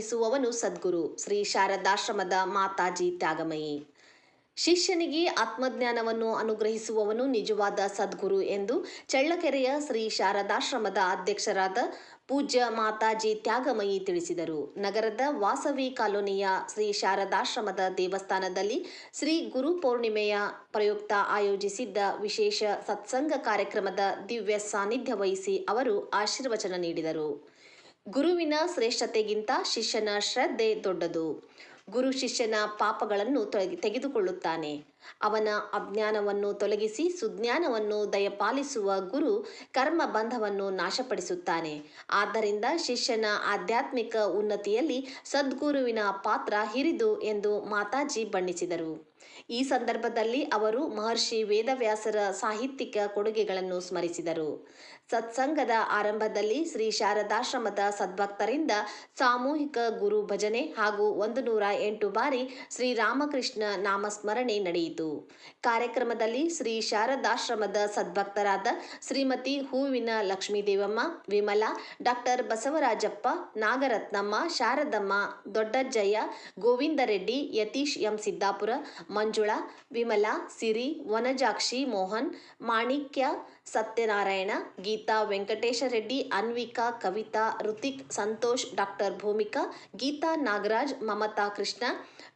ಅನುಗ್ರಹಿಸುವವನು ಸದ್ಗುರು. ಶ್ರೀ ಶಾರದಾಶ್ರಮದ ಮಾತಾಜಿ ತ್ಯಾಗಮಯಿ. ಶಿಷ್ಯನಿಗೆ ಆತ್ಮಜ್ಞಾನವನ್ನು ಅನುಗ್ರಹಿಸುವವನು ನಿಜವಾದ ಸದ್ಗುರು ಎಂದು ಚಳ್ಳಕೆರೆಯ ಶ್ರೀ ಶಾರದಾಶ್ರಮದ ಅಧ್ಯಕ್ಷರಾದ ಪೂಜ್ಯ ಮಾತಾಜಿ ತ್ಯಾಗಮಯಿ ತಿಳಿಸಿದರು. ನಗರದ ವಾಸವಿ ಕಾಲೋನಿಯ ಶ್ರೀ ಶಾರದಾಶ್ರಮದ ದೇವಸ್ಥಾನದಲ್ಲಿ ಶ್ರೀ ಗುರು ಪೌರ್ಣಿಮೆಯ ಪ್ರಯುಕ್ತ ಆಯೋಜಿಸಿದ್ದ ವಿಶೇಷ ಸತ್ಸಂಗ ಕಾರ್ಯಕ್ರಮದ ದಿವ್ಯ ಸಾನ್ನಿಧ್ಯ ವಹಿಸಿ ಅವರು ಆಶೀರ್ವಚನ ನೀಡಿದರು. ಗುರುವಿನ ಶ್ರೇಷ್ಠತೆಗಿಂತ ಶಿಷ್ಯನ ಶ್ರದ್ಧೆ ದೊಡ್ಡದು. ಗುರು ಶಿಷ್ಯನ ಪಾಪಗಳನ್ನು ತೊಲಗಿ ತೆಗೆದುಕೊಳ್ಳುತ್ತಾನೆ. ಅವನ ಅಜ್ಞಾನವನ್ನು ತೊಲಗಿಸಿ ಸುಜ್ಞಾನವನ್ನು ದಯಪಾಲಿಸುವ ಗುರು ಕರ್ಮ ಬಂಧವನ್ನು ನಾಶಪಡಿಸುತ್ತಾನೆ. ಆದ್ದರಿಂದ ಶಿಷ್ಯನ ಆಧ್ಯಾತ್ಮಿಕ ಉನ್ನತಿಯಲ್ಲಿ ಸದ್ಗುರುವಿನ ಪಾತ್ರ ಹಿರಿದು ಎಂದು ಮಾತಾಜಿ ಬಣ್ಣಿಸಿದರು. ಈ ಸಂದರ್ಭದಲ್ಲಿ ಅವರು ಮಹರ್ಷಿ ವೇದವ್ಯಾಸರ ಸಾಹಿತ್ಯಿಕ ಕೊಡುಗೆಗಳನ್ನು ಸ್ಮರಿಸಿದರು. ಸತ್ಸಂಗದ ಆರಂಭದಲ್ಲಿ ಶ್ರೀ ಶಾರದಾಶ್ರಮದ ಸದ್ಭಕ್ತರಿಂದ ಸಾಮೂಹಿಕ ಗುರು ಭಜನೆ ಹಾಗೂ ಒಂದು ನೂರ ಎಂಟು ಬಾರಿ ಶ್ರೀರಾಮಕೃಷ್ಣ ನಾಮಸ್ಮರಣೆ ನಡೆಯಿತು. ಕಾರ್ಯಕ್ರಮದಲ್ಲಿ ಶ್ರೀ ಶಾರದಾಶ್ರಮದ ಸದ್ಭಕ್ತರಾದ ಶ್ರೀಮತಿ ಹೂವಿನ Lakshmidevamma, Vimala, doctor Basavarajappa, Nagarathnamma, Sharadamma, Doddajjaiah, Govindareddy, Yathish M Siddapura, Manjula, Vimala, Siri, Vanajakshi Mohan, Manikya Satyanarayana, Geetha Venkatesha Reddy, Anvika, Kavitha Hrithik Santosh, doctor Bhoomika, Geetha Nagaraj, Mamatha Krishna,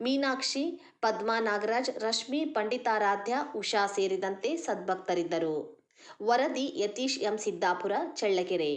Meenakshi, Padma Nagaraj, Rashmi, Panditaradhya, Usha ಸೇರಿದಂತೆ ಸದ್ಭಕ್ತರಿದ್ದರು. ವರದಿ Yathish M. Siddapura, Challakere.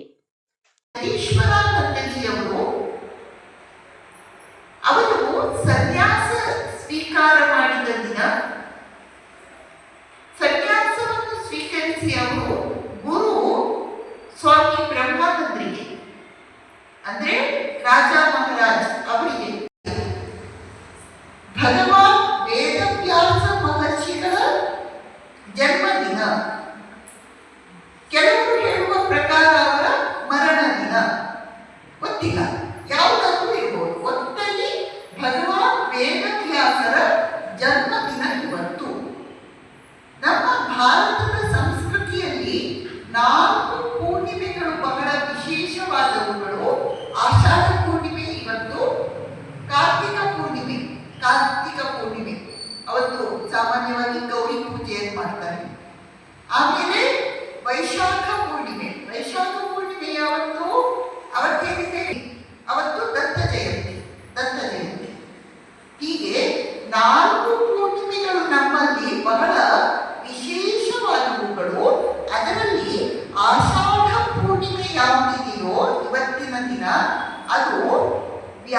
We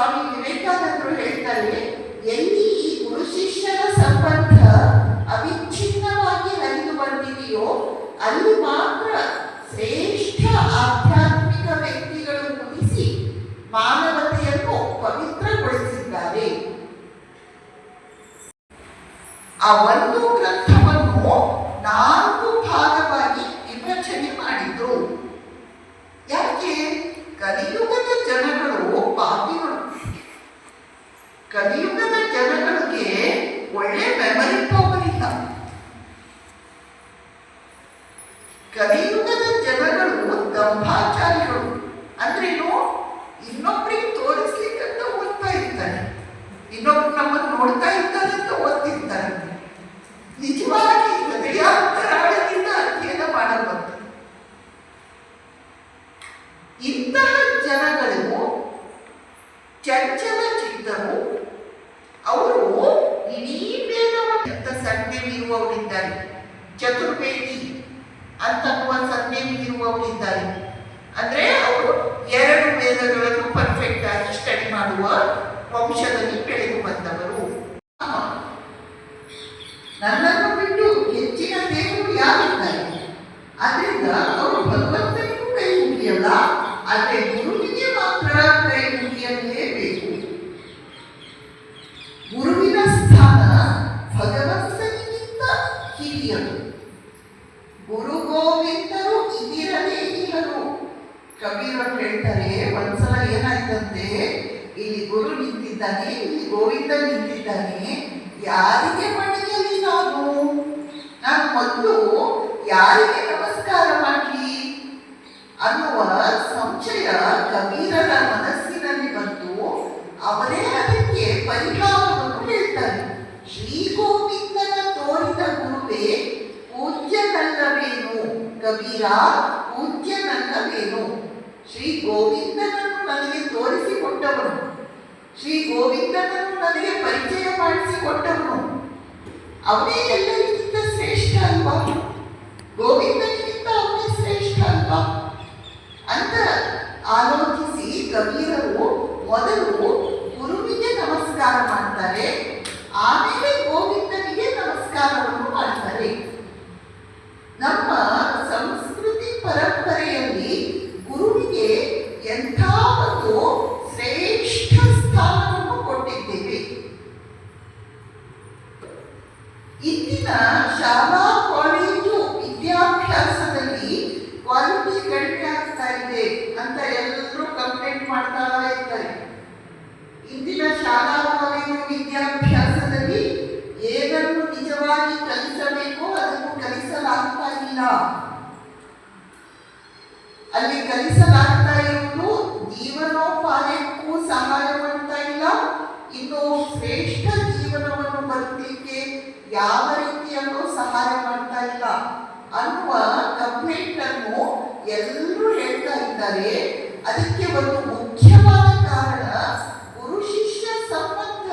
Swami ವಿವೇಕಾನಂದರು ಹೇಳ್ತಾರೆ, ಎಲ್ಲಿ ಈ ಗುರು ಶಿಷ್ಯರ ಸಂಬಂಧ ಅವಿಚ್ಛಿನ್ನವಾಗಿ ಹರಿದು ಬಂದಿದೆಯೋ, ಅಲ್ಲಿ ಮಾತ್ರ ಶ್ರೇಷ್ಠ ಆಧ್ಯಾತ್ಮಿಕ ವ್ಯಕ್ತಿಗಳು ಮುಗಿಸಿ ಮಾನವತೆಯನ್ನು ಪವಿತ್ರಗೊಳಿಸಿದ್ದಾರೆ. ಆ ಒಂದು ಗ್ರಂಥವನ್ನು ನಾಲ್ಕು ಭಾಗವಾಗಿ ವಿಭಜನೆ ಮಾಡಿದ್ರು. ಯಾಕೆ? ಕಲಿಯುಗದ ಜನಗಳು ನನ್ನನ್ನು ಬಿಟ್ಟು ಹೆಚ್ಚಿನ ದೇವರು ಯಾರಿದ್ದಾರೆ? ಅದರಿಂದ ಅವರು ಭಗವಂತನಿಗೂ ಕೈ ಮುಗಿಯಲ್ಲ, ಆದರೆ ಗುರುವಿಗೆ ಮಾತ್ರ ಕೈ ಮುಗಿಯಲೇಬೇಕು ಗುರುವಿನ ಸ್ಥಾನ ಭಗವಂತನಿಗಿಂತ ಹಿರಿಯರು ಗುರು ಗೋವಿಂದರು ಇದಿರಲೇ ಇಹರು. ಕವಿರು ಹೇಳ್ತಾರೆ, ಒಂದ್ಸಲ ಏನಾಯ್ತಂತೆ? ಇಲ್ಲಿ ಗುರು ನಿಂತಿದ್ದಾನೆ, ಇಲ್ಲಿ ಗೋವಿಂದ ನಿಂತಿದ್ದಾನೆ, ಯಾರಿಗೆ ಮಣಿಯಲಿ ನಾನು ಮೊದಲು ಯಾರಿಗೆ ನಮಸ್ಕಾರ ಮಾಡಲಿ? ಅನ್ನುವ ಸಂಶಯ ಕಬೀರನ ಮನಸ್ಸಿನಲ್ಲಿ ಬಂತು ಅವರೇ ಅದಕ್ಕೆ ಪರಿಹಾರವನ್ನು ಹೇಳ್ತಾರೆ. ಶ್ರೀ ಗೋವಿಂದನ ತೋರಿದ ಗುರುವೇ, ಪೂಜ್ಯನಲ್ಲವೇನು? ಕಬೀರ, ಪೂಜ್ಯನಲ್ಲವೇನು? ಶ್ರೀ ಗೋವಿಂದನನ್ನು ನನಗೆ ತೋರಿಸಿಕೊಟ್ಟವನು. ಶ್ರೀ ಗೋವಿಂದನನ್ನು ನನಗೆ ಪರಿಚಯ ಮಾಡಿಸಿಕೊಟ್ಟವನು. ಅವನೇ ಎಲ್ಲರಿಗಿಂತ ಶ್ರೇಷ್ಠ ಅಲ್ವಾ? ಗೋವಿಂದನಿಗಿಂತ ಅವನೇ ಶ್ರೇಷ್ಠ ಅಲ್ವಾ? ಅಂತ ಆಲೋಚಿಸಿ ಕಬೀರರು ಮೊದಲು ಗುರುವಿಗೆ ನಮಸ್ಕಾರ ಮಾಡ್ತಾರೆ, ಆಮೇಲೆ ಗೋವಿಂದನಿಗೆ ನಮಸ್ಕಾರವನ್ನು ಮಾಡ್ತಾರೆ. ನಮ್ಮ ಸಂಸ್ಕೃತಿ ಪರಂಪರೆಯಲ್ಲಿ ಗುರುವಿಗೆ ಎಂಥ ಒಂದು ಶ್ರೇಷ್ಠ ಸ್ಥಾನವನ್ನು ಕೊಟ್ಟಿದ್ದೇವೆ ಇಂದಿನ ಶಾಲಾ ಕಾಲೇಜು ವಿದ್ಯಾಭ್ಯಾಸದಲ್ಲಿ ಕ್ವಾಲಿಟಿ ಕಡಿಮೆ ಆಗ್ತಾ ಇದೆ ಅಂತ ಎಲ್ಲರೂ ಕಂಪ್ಲೇಂಟ್ ಮಾಡ್ತಾ ಇರ್ತಾರೆ ಇಂದಿನ ಶಾಲಾ ಕಾಲೇಜು ವಿದ್ಯಾಭ್ಯಾಸದಲ್ಲಿ ಏನನ್ನು ನಿಜವಾಗಿ ಕಲಿಸಬೇಕೋ ಅದನ್ನು ಕಲಿಸಲಾಗ್ತಾ ಇಲ್ಲ ಅಲ್ಲಿ ಕಲಿಸಲಾಗ್ತಾ ಇರುವುದು ಜೀವನೋಪಾಯಕ್ಕೂ ಸಹಾಯ ಮಾಡ್ತಾ ಇಲ್ಲ. ಇನ್ನು ಶ್ರೇಷ್ಠ ಜೀವನವನ್ನು ಬದುಕಲಿಕ್ಕೆ ಯಾವ ರೀತಿಯಲ್ಲೂ ಸಹಾಯ ಮಾಡ್ತಾ ಇಲ್ಲ. ಅನ್ನುವ ಕಂಪ್ಲೇಂಟ್ ಅನ್ನು ಎಲ್ಲರೂ ಹೇಳ್ತಾ ಇದ್ದಾರೆ. ಅದಕ್ಕೆ ಒಂದು ಮುಖ್ಯವಾದ ಕಾರಣ ಗುರು ಶಿಷ್ಯ ಸಂಬಂಧ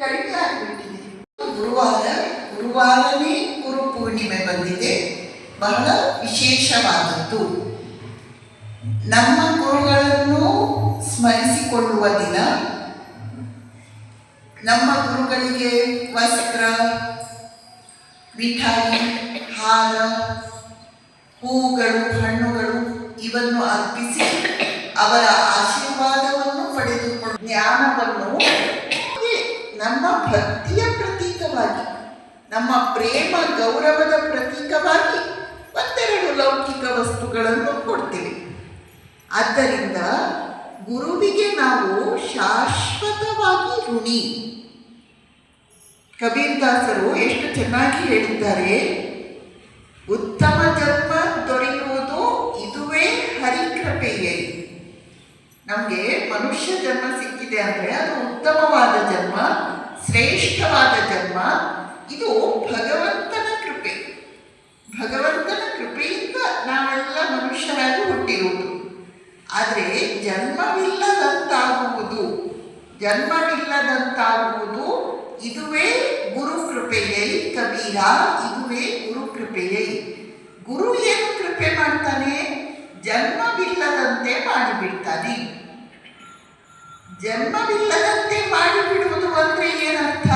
ಕಡಿಮೆ ಆಗಿಬಿಟ್ಟಿದೆ. ಗುರುವಾರ, ಗುರುವಾರನೇ ಗುರು ಪೂರ್ಣಿಮೆ ಬಂದಿದೆ. ಬಹಳ ವಿಶೇಷವಾದದ್ದು. ನಮ್ಮ ಗುರುಗಳನ್ನು ಸ್ಮರಿಸಿಕೊಳ್ಳುವ ದಿನ, ನಮ್ಮ ಗುರುಗಳಿಗೆ ವಸ್ತ್ರ, ಮಿಠಾಯಿ, ಹಾರ, ಹೂಗಳು, ಹಣ್ಣುಗಳು ಇವನ್ನು ಅರ್ಪಿಸಿ ಅವರ ಆಶೀರ್ವಾದವನ್ನು ಪಡೆದುಕೊಂಡು ಜ್ಞಾನವನ್ನು ನಮ್ಮ ಭಕ್ತಿಯ ಪ್ರತೀಕವಾಗಿ, ನಮ್ಮ ಪ್ರೇಮ ಗೌರವದ ಪ್ರತೀಕವಾಗಿ ಒಂದೆರಡು ಲೌಕಿಕ ವಸ್ತುಗಳನ್ನು ಕೊಡ್ತೀವಿ. ಆದ್ದರಿಂದ ಗುರುವಿಗೆ ನಾವು ಶಾಶ್ವತವಾಗಿ ಋಣಿ. ಕಬೀರ್ದಾಸರು ಎಷ್ಟು ಚೆನ್ನಾಗಿ ಹೇಳಿದ್ದಾರೆ. ಉತ್ತಮ ಜನ್ಮ ದೊರೆಯುವುದು ಇದುವೇ ಹರಿಕೃಪೆಯೇ. ನಮಗೆ ಮನುಷ್ಯ ಜನ್ಮ ಸಿಕ್ಕಿದೆ ಅಂದರೆ ಅದು ಉತ್ತಮವಾದ ಜನ್ಮ, ಶ್ರೇಷ್ಠವಾದ ಜನ್ಮ. ಇದು ಭಗವಂತನ ಕೃಪೆ ಭಗವಂತನ ಕೃಪೆಯಿಂದ ನಾವೆಲ್ಲ ಮನುಷ್ಯರಾಗಿ ಹುಟ್ಟಿರುವುದು. ಆದರೆ ಜನ್ಮವಿಲ್ಲದಂತಾಗುವುದು. ಜನ್ಮವಿಲ್ಲದಂತಾಗುವುದು ಇದುವೇ ಗುರು ಕೃಪೆಯೈ ಕಬೀರ, ಇದುವೇ ಗುರು ಕೃಪೆಯೈ. ಗುರು ಏನು ಕೃಪೆ ಮಾಡ್ತಾನೆ? ಜನ್ಮವಿಲ್ಲದಂತೆ ಮಾಡಿಬಿಡ್ತಾನೆ. ಜನ್ಮವಿಲ್ಲದಂತೆ ಮಾಡಿಬಿಡುವುದು ಅಂದರೆ ಏನರ್ಥ?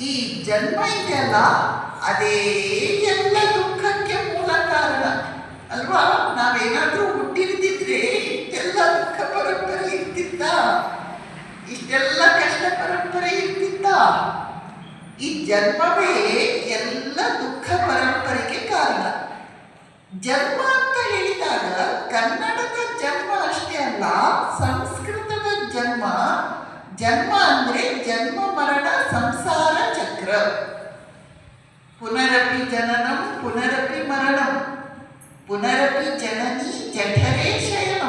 ಈ ಜನ್ಮ ಇದೆಯಲ್ಲ, ಅದೇ ಎಲ್ಲ ಅಲ್ವಾ? ನಾವೇನಾದ್ರೂ ಹುಟ್ಟಿರ್ತಿದ್ರೆ ಎಲ್ಲ ದುಃಖ ಪರಂಪರೆ ಇರ್ತಿತ್ತ? ಇಷ್ಟೆಲ್ಲ ಕಷ್ಟ ಪರಂಪರೆ ಇರ್ತಿತ್ತ? ಈ ಜನ್ಮವೇ ಎಲ್ಲ ದುಃಖ ಪರಂಪರೆಗೆ ಕಾರಣ. ಜನ್ಮ ಅಂತ ಹೇಳಿದಾಗ ಕನ್ನಡದ ಜನ್ಮ ಅಷ್ಟೇ ಅಲ್ಲ, ಸಂಸ್ಕೃತದ ಜನ್ಮ. ಜನ್ಮ ಅಂದ್ರೆ ಜನ್ಮ, ಮರಣ, ಸಂಸಾರ, ಚಕ್ರ. ಪುನರಪಿ ಜನನಂ, ಪುನರಪಿ ಮರಣಂ. ಪುನರಪಿ ಜನನಿ ಜಠರೇ ಶಯನ.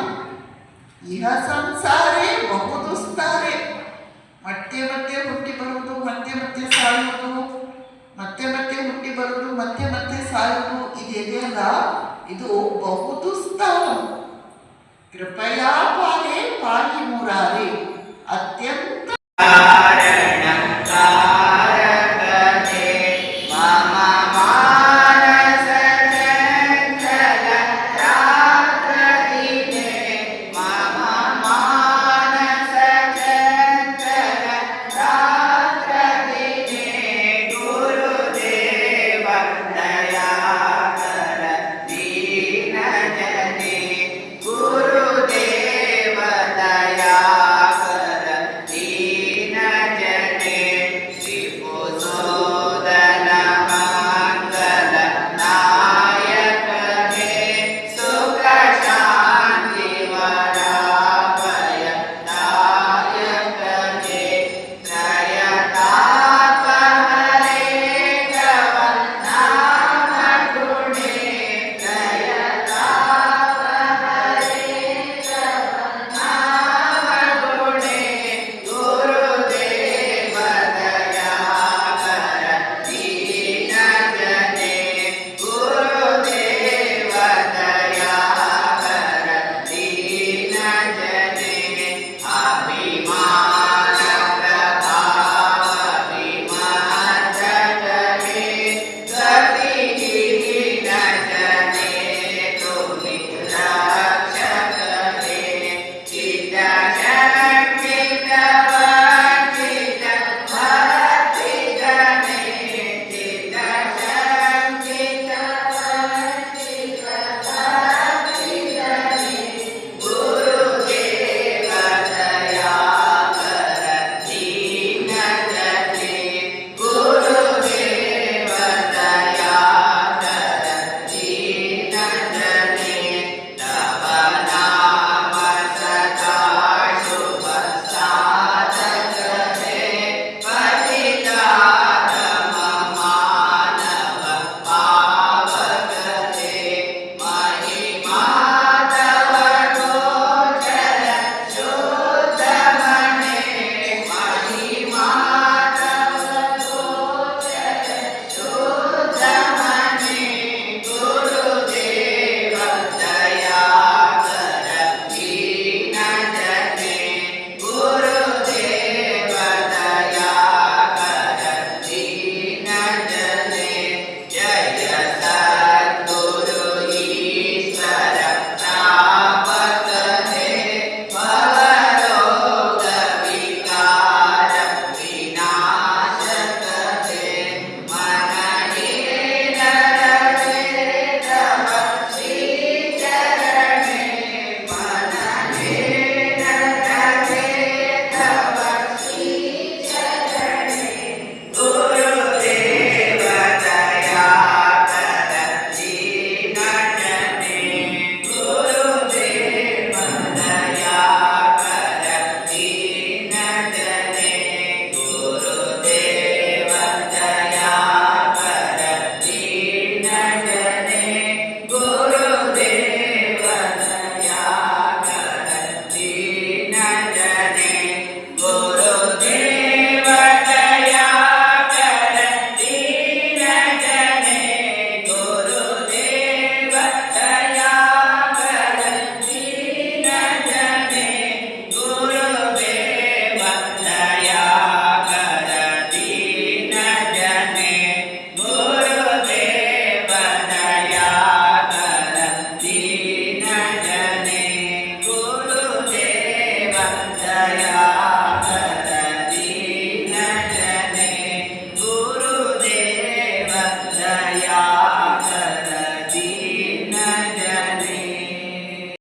ಇಹ ಸಂಸಾರೇ ಬಹುದುಸ್ತಾರೆ ಮತ್ತೆ ಮತ್ತೆ ಹುಟ್ಟಿ ಬರುವುದು ಮತ್ತೆ ಮತ್ತೆ ಸಾಯುವುದು ಮತ್ತೆ ಮತ್ತೆ ಹುಟ್ಟಿ ಬರುವುದು ಮತ್ತೆ ಮತ್ತೆ ಸಾಯುವುದು ಇದೆಯಲ್ಲ ಇದು ಬಹುದುಸ್ತಾರ ಕೃಪಯಾ